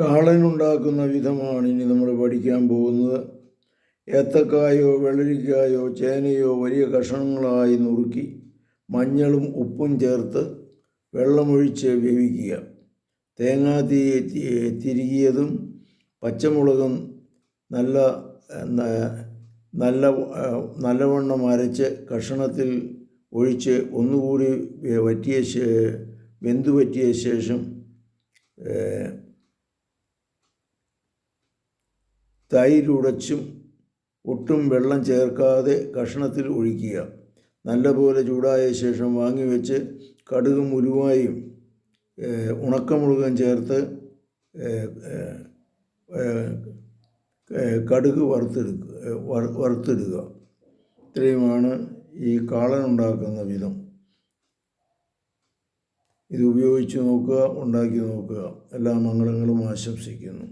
കാളനുണ്ടാക്കുന്ന വിധമാണ് ഇനി നമ്മൾ പഠിക്കാൻ പോകുന്നത്. ഏത്തക്കായോ വെള്ളരിക്കായോ ചേനയോ വലിയ കഷണങ്ങളായി നുറുക്കി മഞ്ഞളും ഉപ്പും ചേർത്ത് വെള്ളമൊഴിച്ച് വേവിക്കുക. തേങ്ങാ തീ തിരികിയതും പച്ചമുളകും നല്ല നല്ല നല്ലവണ്ണം അരച്ച് കഷണത്തിൽ ഒഴിച്ച് ഒന്നുകൂടി വറ്റിയ വെന്തു പറ്റിയ ശേഷം തൈരുടച്ചും ഒട്ടും വെള്ളം ചേർക്കാതെ കഷ്ണത്തിൽ ഒഴിക്കുക. നല്ലപോലെ ചൂടായ ശേഷം വാങ്ങി വെച്ച് കടുകും ഉലുവായും ഉണക്കമുളകും ചേർത്ത് കടുക് വറുത്തെടുക്കുക വറുത്തിടുക. ഇത്രയുമാണ് ഈ കാളൻ ഉണ്ടാക്കുന്ന വിധം. ഇത് ഉപയോഗിച്ച് നോക്കുക ഉണ്ടാക്കി നോക്കുക. എല്ലാ മംഗളങ്ങളും ആശംസിക്കുന്നു.